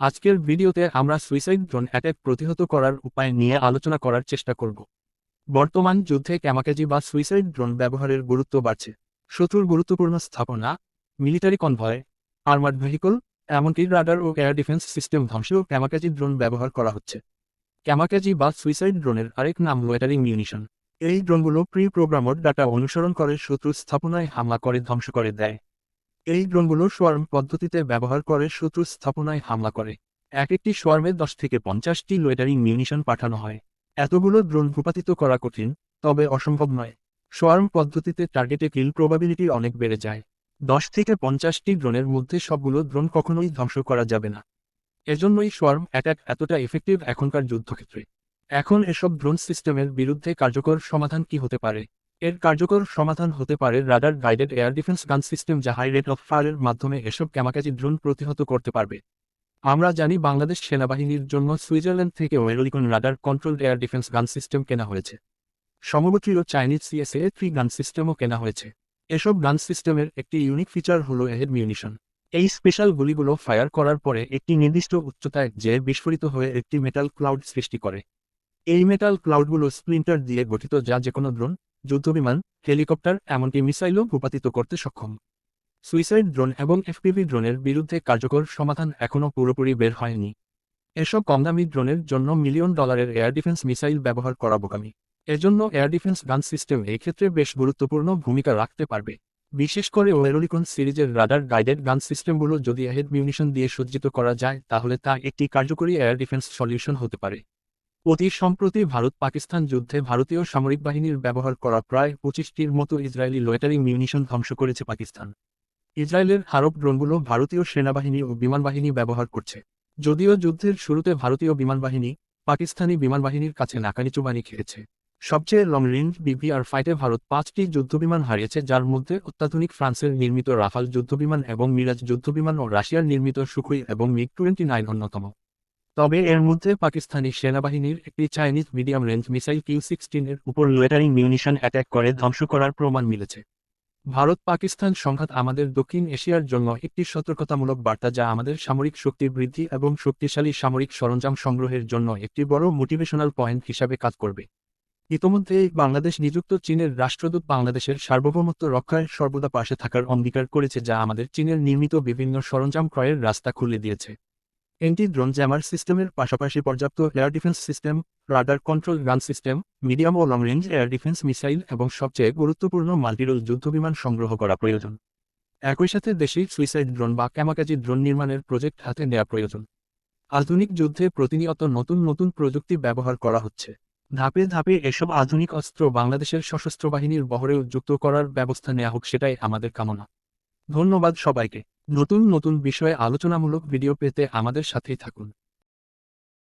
আজকের ভিডিওতে আমরা সুইসাইড ড্রোন অ্যাটাক প্রতিহত করার উপায় নিয়ে আলোচনা করার চেষ্টা করব। বর্তমান যুদ্ধে ক্যামাকাজি বা সুইসাইড ড্রোন ব্যবহারের গুরুত্ব বাড়ছে। শত্রুর গুরুত্বপূর্ণ স্থাপনা, মিলিটারি কনভয় আর্মার্ড ভেহিকল, এমনকি রাডার ও এয়ার ডিফেন্স সিস্টেম ধ্বংসেও ক্যামাকাজি ড্রোন ব্যবহার করা হচ্ছে। ক্যামাকাজি বা সুইসাইড ড্রোনের আরেক নাম লোয়েটারিং মিউনিশন এই ড্রোনগুলো প্রি প্রোগ্রামর ডাটা অনুসরণ করে শত্রুর স্থাপনায় হামলা করে ধ্বংস করে দেয়। এই ড্রোনগুলো সোয়ার্ম পদ্ধতিতে ব্যবহার করে শত্রু স্থাপনায় হামলা করে। এক একটি সোয়ার্মে দশ থেকে পঞ্চাশটি লোয়েটারিং মিউনিশন পাঠানো হয়। এতগুলো ড্রোন ভূপাতিত করা কঠিন, তবে অসম্ভব নয়। সোয়ার্ম পদ্ধতিতে টার্গেটে কিল প্রবাবিলিটি অনেক বেড়ে যায়। দশ থেকে পঞ্চাশটি ড্রোনের মধ্যে সবগুলো ড্রোন কখনোই ধ্বংস করা যাবে না। এজন্যই সোয়ার্ম অ্যাটাক এতটা এফেক্টিভ এখনকার যুদ্ধক্ষেত্রে। এখন এসব ড্রোন সিস্টেমের বিরুদ্ধে কার্যকর সমাধান কি হতে পারে? এর কার্যকর সমাধান হতে পারে radar guided air defence gun system যা হাই রেট অফ ফায়ারের মাধ্যমে এসব ক্যামাকাজি ড্রোন প্রতিহত করতে পারবে। আমরা জানি বাংলাদেশ সেনাবাহিনীর জন্য সুইজারল্যান্ড থেকে Oerlikon radar control air defence gun system কেনা হয়েছে। সমবর্তীয় চাইনিজ সিএসএ থ্রি গান সিস্টেমও কেনা হয়েছে। এসব গান সিস্টেমের একটি ইউনিক ফিচার হল এহেড মিউনিশন। এই স্পেশাল গুলিগুলো ফায়ার করার পরে একটি নির্দিষ্ট উচ্চতায় যে বিস্ফোরিত হয়ে একটি মেটাল ক্লাউড সৃষ্টি করে। এই মেটাল ক্লাউডগুলো স্প্লিন্টার দিয়ে গঠিত যা যে কোনো ড্রোন যুদ্ধবিমান, হেলিকপ্টার, এমনকি মিসাইলও ভূপাতিত করতে সক্ষম। সুইসাইড ড্রোন এবং এফপিভি ড্রোনের বিরুদ্ধে কার্যকর সমাধান এখনও পুরোপুরি বের হয়নি। এসব কমদামি ড্রোনের জন্য মিলিয়ন ডলারের এয়ার ডিফেন্স মিসাইল ব্যবহার করা বোকামি। এজন্য এয়ার ডিফেন্স গান সিস্টেম ক্ষেত্রে বেশ গুরুত্বপূর্ণ ভূমিকা রাখতে পারবে। বিশেষ করে ওয়েরোলিকন সিরিজের রাডার গাইডেড গান সিস্টেমগুলো যদি এহেড মিউনিশন দিয়ে সজ্জিত করা যায়, তাহলে তা একটি কার্যকরী এয়ার ডিফেন্স সলিউশন হতে পারে। অতি সম্প্রতি ভারত পাকিস্তান যুদ্ধে ভারতীয় সামরিক বাহিনীর ব্যবহার করা প্রায় পঁচিশটির মতো ইসরায়েলি লোয়েটারিং মিউনিশন ধ্বংস করেছে পাকিস্তান। ইসরায়েলের হারব ড্রোনগুলো ভারতীয় সেনাবাহিনী ও বিমান বাহিনী ব্যবহার করছে। যদিও যুদ্ধের শুরুতে ভারতীয় বিমান বাহিনী পাকিস্তানি বিমান বাহিনীর কাছে নাকানি চুবানি খেয়েছে। সবচেয়ে লং রেঞ্জ বিপিআর ফাইটে ভারত পাঁচটি যুদ্ধবিমান হারিয়েছে, যার মধ্যে অত্যাধুনিক ফ্রান্সের নির্মিত রাফাল যুদ্ধবিমান এবং মিরাজ যুদ্ধবিমান ও রাশিয়ার নির্মিত সুখুই এবং মিগ টোয়েন্টি নাইন অন্যতম। তবে এর মধ্যে পাকিস্তানি সেনাবাহিনীর একটি Chinese medium range missile Q sixteen এর উপর লোয়েটারিং মিউনিশন অ্যাটাক করে ধ্বংস করার প্রমাণ মিলেছে। ভারত পাকিস্তান সংঘাত আমাদের দক্ষিণ এশিয়ার জন্য একটি সতর্কতামূলক বার্তা যা আমাদের সামরিক শক্তি বৃদ্ধি এবং শক্তিশালী সামরিক সরঞ্জাম সংগ্রহের জন্য একটি বড় মোটিভেশনাল পয়েন্ট হিসাবে কাজ করবে। ইতোমধ্যে বাংলাদেশ নিযুক্ত চীনের রাষ্ট্রদূত বাংলাদেশের সার্বভৌমত্ব রক্ষায় সর্বদা পাশে থাকার অঙ্গীকার করেছে যা আমাদের চীনের নির্মিত বিভিন্ন সরঞ্জাম ক্রয়ের রাস্তা খুলে দিয়েছে। এন্টি ড্রোন জ্যামার সিস্টেমের পাশাপাশি পর্যাপ্ত air defence system radar control gun system medium ও long range air defence missile এবং সবচেয়ে গুরুত্বপূর্ণ মাল্টিরোল যুদ্ধবিমান সংগ্রহ করা প্রয়োজন। একই সাথে দেশে সুইসাইড ড্রোন বা ক্যামাকাজি ড্রোন নির্মাণের প্রজেক্ট হাতে নেওয়া প্রয়োজন। আধুনিক যুদ্ধে প্রতিনিয়ত নতুন নতুন প্রযুক্তি ব্যবহার করা হচ্ছে। ধাপে ধাপে এসব আধুনিক অস্ত্র বাংলাদেশের সশস্ত্র বাহিনীর বহরেও যুক্ত করার ব্যবস্থা নেওয়া হোক সেটাই আমাদের কামনা। ধন্যবাদ সবাইকে। নতুন নতুন বিষয়ে আলোচনামূলক ভিডিও পেতে আমাদের সাথেই থাকুন।